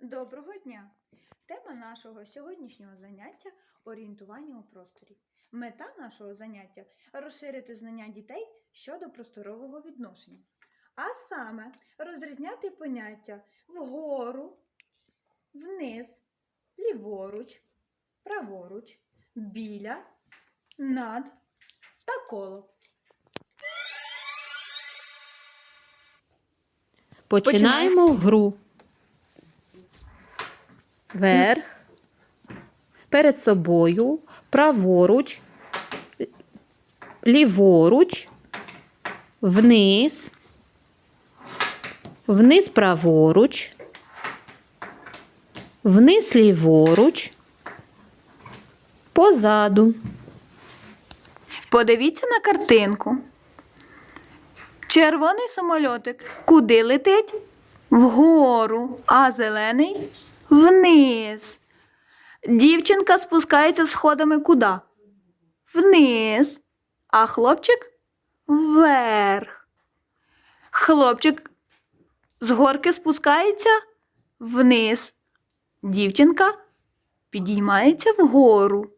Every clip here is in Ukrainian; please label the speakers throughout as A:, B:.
A: Доброго дня! Тема нашого сьогоднішнього заняття орієнтування у просторі. Мета нашого заняття розширити знання дітей щодо просторового відношення, а саме розрізняти поняття вгору, вниз, ліворуч, праворуч, біля, над та коло.
B: Починаємо гру. Вверх, перед собою, праворуч, ліворуч, вниз, вниз праворуч, вниз ліворуч, позаду.
A: Подивіться на картинку. Червоний самольотик. Куди летить? Вгору, а зелений вниз. Дівчинка спускається сходами куди? Вниз. А хлопчик вверх. Хлопчик з горки спускається вниз. Дівчинка підіймається вгору.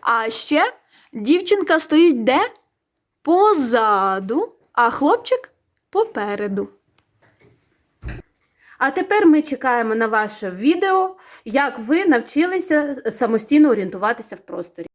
A: А ще дівчинка стоїть де? Позаду, а хлопчик попереду.
B: А тепер ми чекаємо на ваше відео, як ви навчилися самостійно орієнтуватися в просторі.